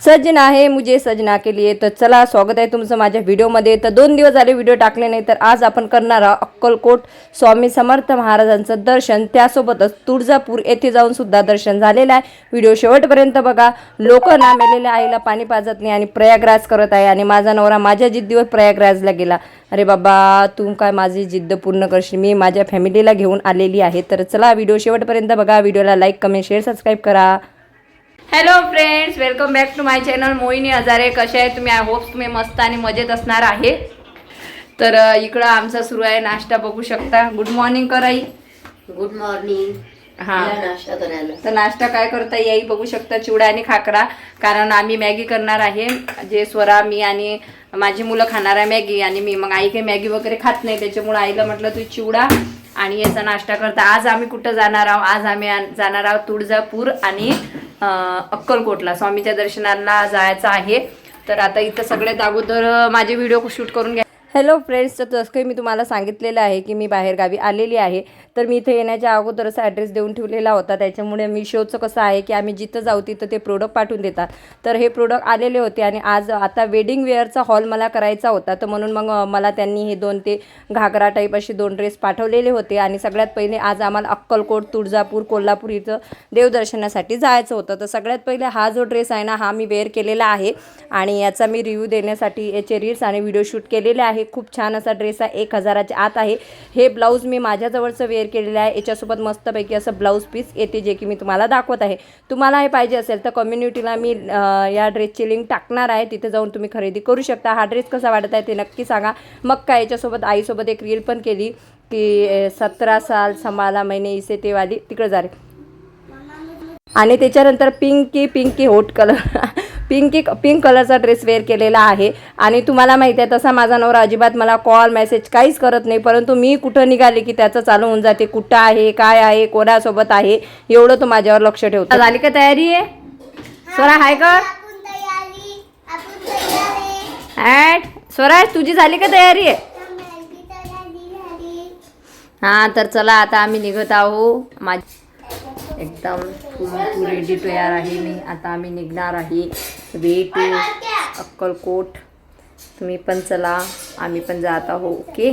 सजना आहे मुझे सजना के लिए. तर चला स्वागत आहे तुमचं माझ्या व्हिडिओमध्ये. तर दोन दिवस झाले व्हिडिओ टाकले नाही तर आज आपण करणार आहोत अक्कलकोट स्वामी समर्थ महाराजांचं दर्शन. त्यासोबतच तुळजापूर येथे जाऊन सुद्धा दर्शन झालेलं आहे. व्हिडिओ शेवटपर्यंत बघा. लोक ना मेलेल्या आईला पाणी पाजत नाही आणि प्रयागराज करत आहे आणि माझा नवरा माझ्या जिद्दीवर प्रयागराजला गेला. अरे बाबा तू काय माझी जिद्द पूर्ण करशील? मी माझ्या फॅमिलीला घेऊन आलेली आहे. तर चला व्हिडिओ शेवटपर्यंत बघा. व्हिडिओला लाईक कमेंट शेअर सबस्क्राईब करा. Hello friends welcome back to my channel Mohini Hazare कसे आहे तुम्ही? आय होप तुम्ही मस्त आणि मजेत असणार आहे. तर इकडं आमचा सुरू आहे नाश्ता. बघू शकता. गुड मॉर्निंग कराई. गुड मॉर्निंग हा. नाश्ता करायला. तर नाश्ता काय करता येईल? बघू शकता. चिवडा आणि खाकरा. कारण आम्ही मॅगी करणार आहे. जे स्वरा मी आणि माझी मुलं खाणार आहे मॅगी. आणि मी मग आई काही मॅगी वगैरे खात नाही. त्याच्यामुळे आईला म्हटलं तू चिवडा आणि याचा नाश्ता करता. आज आम्ही कुठं जाणार आहोत? आज आम्ही जाणार आहोत तुळजापूर आणि अक्कलकोटला. स्वामीच्या दर्शनाला जायचं आहे. तर आता इथं सगळ्यात अगोदर माझे व्हिडिओ शूट करून घ्या हॅलो फ्रेंड्स तर जसं काही मी तुम्हाला सांगितलेलं आहे की मी बाहेरगावी आलेली आहे. तर मी इथे येण्याच्या अगोदरच ॲड्रेस देऊन ठेवलेला होता. त्याच्यामुळे मी शोचं कसं आहे की आम्ही जिथं जाऊ तिथं ते प्रोडक्ट पाठवून देतात. तर हे प्रोडक्ट आलेले होते आणि आज आता वेडिंग वेअरचा हॉल मला करायचा होता. तर म्हणून मग मला त्यांनी हे दोन ते घागरा टाईप असे दोन ड्रेस पाठवलेले होते. आणि सगळ्यात पहिले आज आम्हाला अक्कलकोट तुळजापूर कोल्हापूर इथं देवदर्शनासाठी जायचं होतं. तर सगळ्यात पहिले हा जो ड्रेस आहे ना हा मी वेअर केलेला आहे. आणि याचा मी रिव्ह्यू देण्यासाठी याचे रील्स आणि व्हिडिओ शूट केलेले आहे. खूप छान असा ड्रेस आहे. एक हजाराच्या आत आहे. हे ब्लाऊज मी माझ्याजवळचं वेअर केलेलं आहे. याच्यासोबत मस्तपैकी असं ब्लाऊज पीस येते जे की मी तुम्हाला दाखवत आहे. तुम्हाला हे पाहिजे असेल तर कम्युनिटीला मी या ड्रेसची लिंक टाकणार आहे. तिथे जाऊन तुम्ही खरेदी करू शकता. हा ड्रेस कसा वाटत आहे ते नक्की सांगा. मग काय याच्यासोबत आईसोबत एक रील पण केली की सतरा साल समाला महिने इसे ते वाली तिकडे जा रे. आणि त्याच्यानंतर pinky pinky hot colour pinky pink कलरचा ड्रेस वेअर केलेला आहे. आणि तुम्हाला माहिती आहे तसा माझा नवरा अजिबात मला कॉल मेसेज काहीच करत नाही. परंतु मी कुठं निघाले की त्याचं चालू होऊन जाते. कुठं आहे काय आहे कोणासोबत आहे एवढं तो माझ्यावर लक्ष ठेवतो. झाली का तयारी आहे स्वरा हाय कर ॲट स्वराज तुझी झाली का तयारी आहे हां तर चला आता आम्ही निघत आहो माझ एकदम फुल रेडी तयार आहे. मी आता आम्ही निघणार आहे. Way to Akkalkot. तुम्ही पण चला. आम्ही पण जात आहो. ओके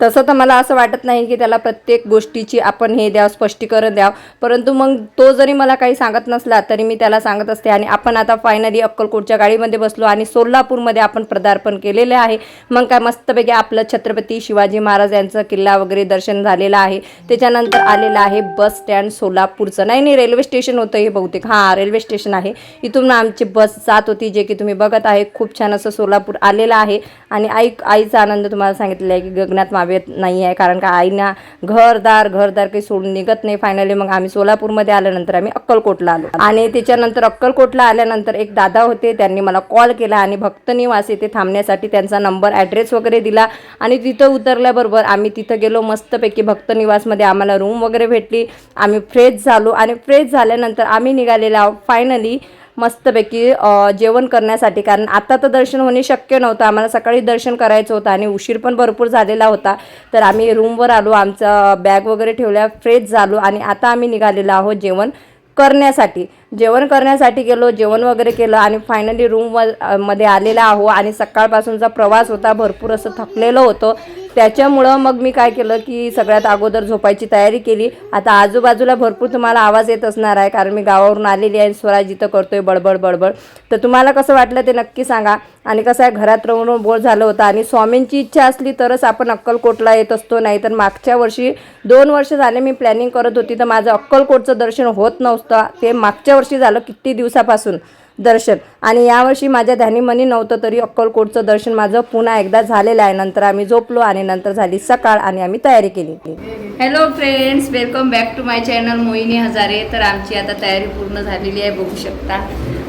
तसं तर मला असं वाटत नाही की त्याला प्रत्येक गोष्टीची आपण हे द्याव स्पष्टीकरण द्यावं. परंतु मग तो जरी मला काही सांगत नसला तरी मी त्याला सांगत असते आणि आपण आता फायनली अक्कलकोटच्या गाडीमध्ये बसलो आणि सोलापूरमध्ये आपण पदार्पण केलेले आहे. मग काय मस्तपैकी आपलं छत्रपती शिवाजी महाराज यांचं किल्ला वगैरे दर्शन झालेलं आहे. त्याच्यानंतर आलेलं आहे बस स्टँड सोलापूरचं. नाही नाही रेल्वे स्टेशन होतं हे बहुतेक. हां रेल्वे स्टेशन आहे. इथून आमची बस जात होती जे की तुम्ही बघत आहे. खूप छान असं सोलापूर आलेलं आहे. आणि आई आईचा आनंद तुम्हाला सांगितलेला आहे की गगनात मावेत नाही आहे कारण का आईना घरदार घरदार काही सोडून निघत नाही फायनली मग आम्ही सोलापूरमध्ये आल्यानंतर आम्ही अक्कलकोटला आलो. आणि त्याच्यानंतर अक्कलकोटला आल्यानंतर एक दादा होते त्यांनी मला कॉल केला आणि भक्त निवास येथे थांबण्यासाठी त्यांचा नंबर ॲड्रेस वगैरे दिला. आणि तिथं उतरल्याबरोबर आम्ही तिथं गेलो मस्तपैकी भक्त निवासमध्ये आम्हाला रूम वगैरे भेटली. आम्ही फ्रेश झालो आणि फ्रेश झाल्यानंतर आम्ही निघालेला फायनली मस्तपैकी जेवण करण्यासाठी. कारण आता तर दर्शन होणे शक्य नव्हतं. आम्हाला सकाळी दर्शन करायचं होतं आणि उशीर पण भरपूर झालेला होता. तर आम्ही रूमवर आलो आमचा बॅग वगैरे ठेवल्या फ्रेश झालो आणि आता आम्ही निघालेलो आहोत जेवण करण्यासाठी. जेवण करण्यासाठी गेलो जेवण वगैरे केलं आणि फायनली रूममध्ये आलेला आहो आणि सकाळपासूनचा प्रवास होता. भरपूर असं थकलेलं होतं. त्याच्यामुळं मग मी काय केलं की सगळ्यात अगोदर झोपायची तयारी केली. आता आजूबाजूला भरपूर तुम्हाला आवाज येत असणार आहे कारण मी गावावरून आलेली आहे स्वराज इथं करतोय बडबड बडबड. तर तुम्हाला कसं वाटलं ते नक्की सांगा. आणि कसं आहे घरात राहून बोर झालं होतं आणि स्वामींची इच्छा असली तरच आपण अक्कलकोटला येत असतो. नाही तर मागच्या वर्षी दोन वर्ष झाले मी प्लॅनिंग करत होती तर माझं अक्कलकोटचं दर्शन होत नव्हतं. ते मागच्या वर्षी झालं किती दिवसापासून. दर्शन. आणि यावर्षी माझ्या ध्यानीमनी नव्हतं तरी अक्कलकोटचं दर्शन माझं पुन्हा एकदा झालेलं आहे. नंतर आम्ही झोपलो आणि नंतर झाली सकाळ आणि आम्ही तयारी केली. Hello friends welcome back to my channel Mohini Hazare. तर आमची आता तयारी पूर्ण झालेली आहे बघू शकता.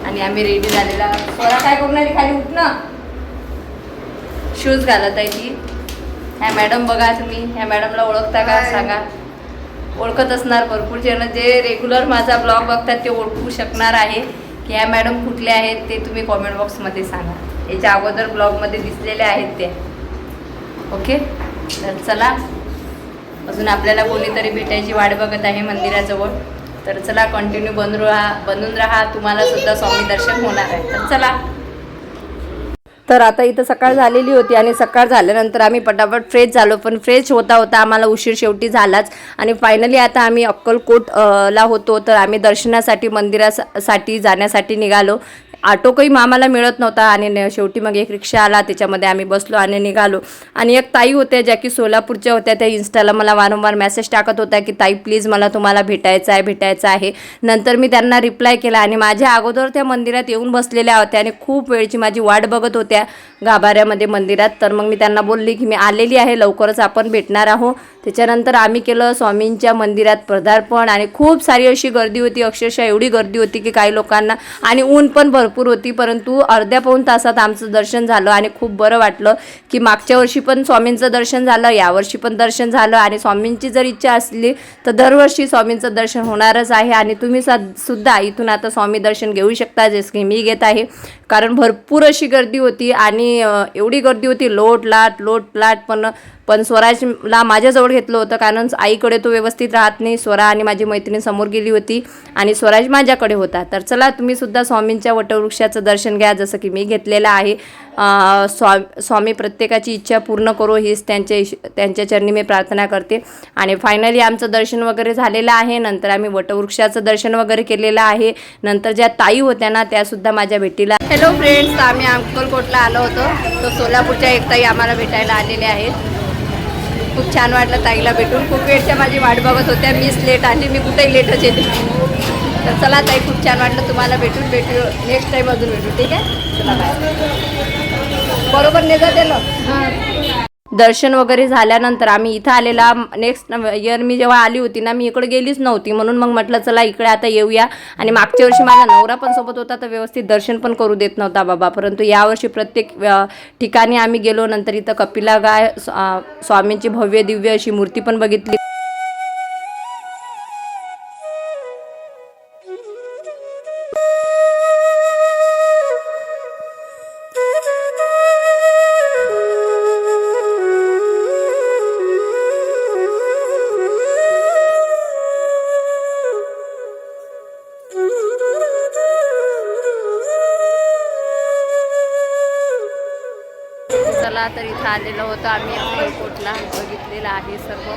आणि आम्ही रेडी झालेला. स्वरा काय बघणार आहे? खाली उठणं शूज घालत आहे ती. ह्या मॅडम बघा तुम्ही. ह्या मॅडमला ओळखता का? सांगा. ओळखत असणार भरपूर जण. जे रेग्युलर माझा ब्लॉग बघतात ते ओळखू शकणार आहे. की ह्या मॅडम कुठल्या आहेत ते तुम्ही कॉमेंट बॉक्समध्ये सांगा. याच्या अगोदर ब्लॉगमध्ये दिसलेले आहेत ते. ओके तर चला. अजून आपल्याला कोणीतरी भेटायची वाट बघत आहे मंदिराजवळ. तर चला कंटिन्यू बनून राहा बनून राहा. तुम्हाला सुद्धा स्वामी दर्शन होणार आहे. तर चला. तर आता इथं सकाळ झालेली होती आणि सकाळ झाल्यानंतर आम्ही पटापट फ्रेश झालो पण फ्रेश होता होता आम्हाला उशीर शेवटी झालाच. आणि फायनली आता आम्ही अक्कलकोट ला होतो तर आम्ही दर्शनासाठी मंदिरासाठी जाण्यासाठी निघालो. ऑटो काही आम्हाला मिळत नव्हता आणि न- शेवटी मग एक रिक्षा आला त्याच्यामध्ये आम्ही बसलो आणि निघालो. आणि एक ताई होत्या ज्या की सोलापूरच्या होत्या त्या इन्स्टाला मला वारंवार मेसेज टाकत होत्या की ताई प्लीज मला तुम्हाला भेटायचं आहे भेटायचं आहे. नंतर मी त्यांना रिप्लाय केला आणि माझ्या अगोदर त्या मंदिरात येऊन बसलेल्या होत्या आणि खूप वेळची माझी वाट बघत होत्या. गाभाऱ्यामध्ये मंदिरात. तर मग मी त्यांना बोलली की मी आलेली आहे लवकरच आपण भेटणार आहोत. त्याच्यानंतर आम्ही केलं स्वामींच्या मंदिरात पदार्पण आणि खूप सारी अशी गर्दी होती. अक्षरशः एवढी गर्दी होती की काही लोकांना आणि ऊन पण भरपूर होती. परंतु अर्ध्या पाऊण तासात आमचं दर्शन झालं आणि खूप बरं वाटलं की मागच्या वर्षी पण स्वामींचं दर्शन झालं यावर्षी पण दर्शन झालं आणि स्वामींची जर इच्छा असली तर दरवर्षी स्वामींचं दर्शन होणारच आहे आणि तुम्ही सद- सुद्धा इथून आता स्वामी दर्शन घेऊ शकता जसं की मी घेत आहे. कारण भरपूर अशी गर्दी होती आणि एवढी गर्दी होती लोट लाट लोट लाट पण पण स्वराजला माझ्याजवळ घेतलं होतं कारण आईकडे तो व्यवस्थित राहत नाही. स्वरा आणि माझी मैत्रीण समोर गेली होती आणि स्वराज माझ्याकडे होता. तर चला तुम्ही सुद्धा स्वामींच्या वटवृक्षाचं दर्शन घ्या जसं की मी घेतलेलं आहे. स्वा स्वामी प्रत्येकाची इच्छा पूर्ण करो हीच त्यांच्या इश त्यांच्या चरणी मी प्रार्थना करते. आणि फायनली आमचं दर्शन वगैरे झालेलं आहे. नंतर आम्ही वटवृक्षाचं दर्शन वगैरे केलेलं आहे. नंतर ज्या ताई होत्या ना त्यासुद्धा माझ्या भेटीला हॅलो फ्रेंड्स आम्ही अक्कलकोटला आलो होतो. तो सोलापूरच्या एक ताई आम्हाला भेटायला आलेले आहेत. खूप छान वाटलं ताईला भेटून. खूप वेळच्या माझी वाट बघत होत्या. मीच लेट आली मी कुठेही लेटच येते. तर चला ताई खूप छान वाटलं तुम्हाला भेटून. भेटू नेक्स्ट टाईम अजून भेटू ठीक आहे? चला बाय बरोबर नेजा दिलं दर्शन वगैरे झाल्यानंतर आम्ही इथं आलेला. नेक्स्ट इयर मी जेव्हा आली होती ना मी इकडे गेलीच नव्हती. म्हणून मग म्हटलं चला इकडे आता येऊया. आणि मागच्या वर्षी माझा नवरा पण सोबत होता तर व्यवस्थित दर्शन पण करू देत नव्हता बाबा. परंतु यावर्षी प्रत्येक ठिकाणी आम्ही गेलो. नंतर इथं कपिला गाय स्वामींची भव्य दिव्य अशी मूर्ती पण बघितली. चला तर इथं आलेलो होतो. आम्ही अक्कलकोटला बघितलेलं आहे सर्व.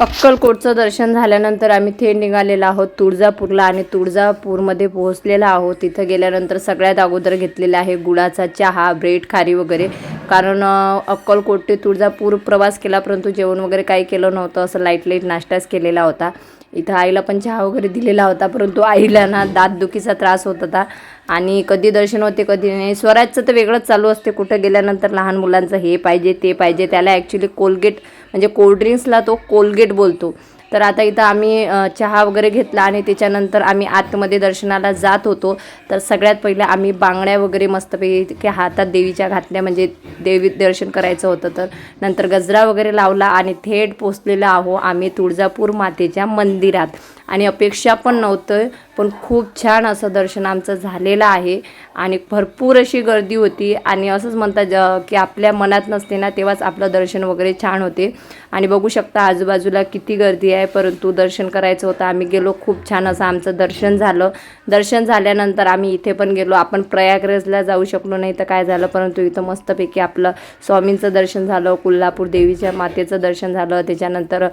अक्कलकोटचं दर्शन झाल्यानंतर आम्ही थेट निघालेलो आहोत तुळजापूरला आणि तुळजापूरमध्ये पोहोचलेलो आहोत. तिथं गेल्यानंतर सगळ्यात अगोदर घेतलेला आहे गुळाचा चहा ब्रेड खारी वगैरे. कारण अक्कलकोट ते तुळजापूर प्रवास केला परंतु जेवण वगैरे काही केलं नव्हतं. असं लाइट लाइट नाश्ताच केलेला होता. इथं आईला पण चहा वगैरे दिलेला होता परंतु आईला ना दातदुखीचा त्रास होत होता. आणि कधी दर्शन होते कधी नाही. स्वराजचं तर वेगळंच चालू असते कुठं गेल्यानंतर लहान मुलांचं हे पाहिजे ते पाहिजे. त्याला ॲक्च्युली कोलगेट म्हणजे कोल्ड्रिंक्सला तो कोलगेट बोलतो. तर आता इथं आम्ही चहा वगैरे घेतला आणि त्याच्यानंतर आम्ही आतमध्ये दर्शनाला जात होतो. तर सगळ्यात पहिले आम्ही बांगड्या वगैरे मस्तपैकी हातात देवीच्या घातल्या म्हणजे देवी दर्शन करायचं होतं. तर नंतर गजरा वगैरे लावला आणि थेट पोचलेलो आहो आम्ही तुळजापूर मातेच्या मंदिरात. आणि अपेक्षा पण नव्हतं पण खूप छान असं दर्शन आमचं झालेलं आहे. आणि भरपूर अशी गर्दी होती आणि असंच म्हणतात ज- की आपल्या मनात नसते ना तेव्हाच आपलं दर्शन वगैरे छान होते. आणि बघू शकता आजूबाजूला किती गर्दी आहे. आहे परंतु दर्शन करायचं होतं. आम्ही गेलो खूप छान असं आमचं दर्शन झालं. दर्शन झाल्यानंतर आम्ही इथे पण गेलो. आपण प्रयागराजला जाऊ शकलो नाही तर काय झालं? परंतु इथं मस्तपैकी आपलं स्वामींचं दर्शन झालं कोल्हापूर देवीच्या मातेचं दर्शन झालं. त्याच्यानंतर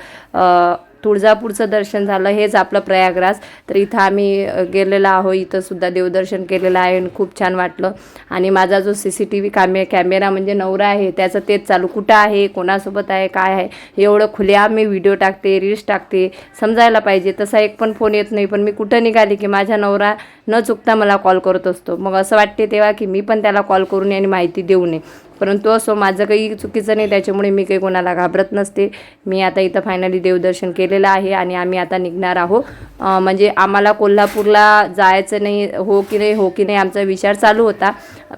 तुळजापूरचं दर्शन झालं हेच आपलं प्रयागराज. तर इथं आम्ही गेलेलो आहो इथं सुद्धा देवदर्शन केलेलं आहे आणि खूप छान वाटलं. आणि माझा जो सी सी टी व्ही कॅमे कॅमेरा म्हणजे नवरा आहे त्याचं तेच चालू. कुठं आहे कोणासोबत आहे काय आहे एवढं खुल्या मी व्हिडिओ टाकते रील्स टाकते समजायला पाहिजे. तसा एक पण फोन येत नाही पण मी कुठं निघाली की माझा नवरा न चुकता मला कॉल करत असतो. मग असं वाटते तेव्हा की मी पण त्याला कॉल करून आणि माहिती देऊ नये. परंतु असो माझं काही चुकीचं नाही त्याच्यामुळे मी काही कोणाला घाबरत नसते. मी आता इथं फायनली देवदर्शन केलेलं आहे आणि आम्ही आता निघणार आहोत. म्हणजे आम्हाला कोल्हापूरला जायचं नाही हो की नाही हो की नाही आमचा विचार चालू होता.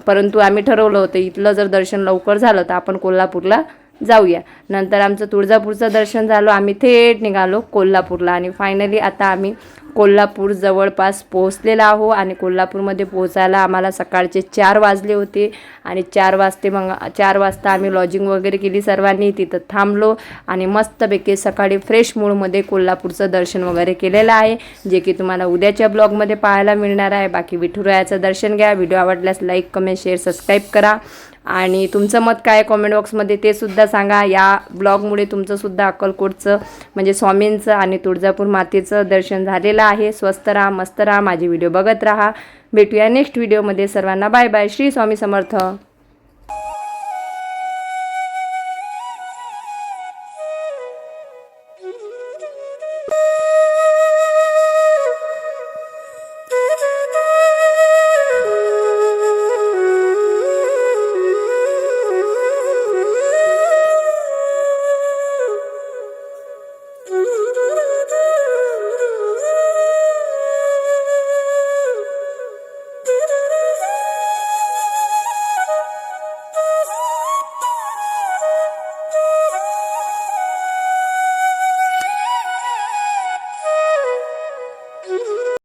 परंतु आम्ही ठरवलं होतं इथलं जर दर्शन लवकर झालं तर आपण कोल्हापूरला जाऊया. नंतर आमचं तुळजापूरचं दर्शन झालं. आम्ही थेट निघालो कोल्हापूरला आणि फायनली आता आम्ही कोल्हापूर जवळपास पोहोचलेला आहो आणि कोल्हापूरमध्ये पोहोचायला आम्हाला सकाळचे चार वाजले होते आणि चार वाजते मग चार वाजता आम्ही लॉजिंग वगैरे केली सर्वांनी. तिथं थांबलो आणि मस्तपैकी सकाळी फ्रेश मूडमध्ये कोल्हापूरचं दर्शन वगैरे केलेलं आहे जे की तुम्हाला उद्याच्या ब्लॉगमध्ये पाहायला मिळणार आहे. बाकी विठुरायाचं दर्शन घ्या. व्हिडिओ आवडल्यास लाईक कमेंट शेअर सबस्क्राईब करा. आणि तुमचं मत काय कॉमेंट बॉक्समध्ये ते सुद्धा सांगा. या ब्लॉगमुळे तुमचं सुद्धा अक्कलकोटचं म्हणजे स्वामींचं आणि तुळजापूर मातेचं दर्शन झालेलं आहे. स्वस्त राहा मस्त राहा माझे व्हिडिओ बघत राहा. भेटूया नेक्स्ट व्हिडिओमध्ये सर्वांना बाय बाय श्री स्वामी समर्थ.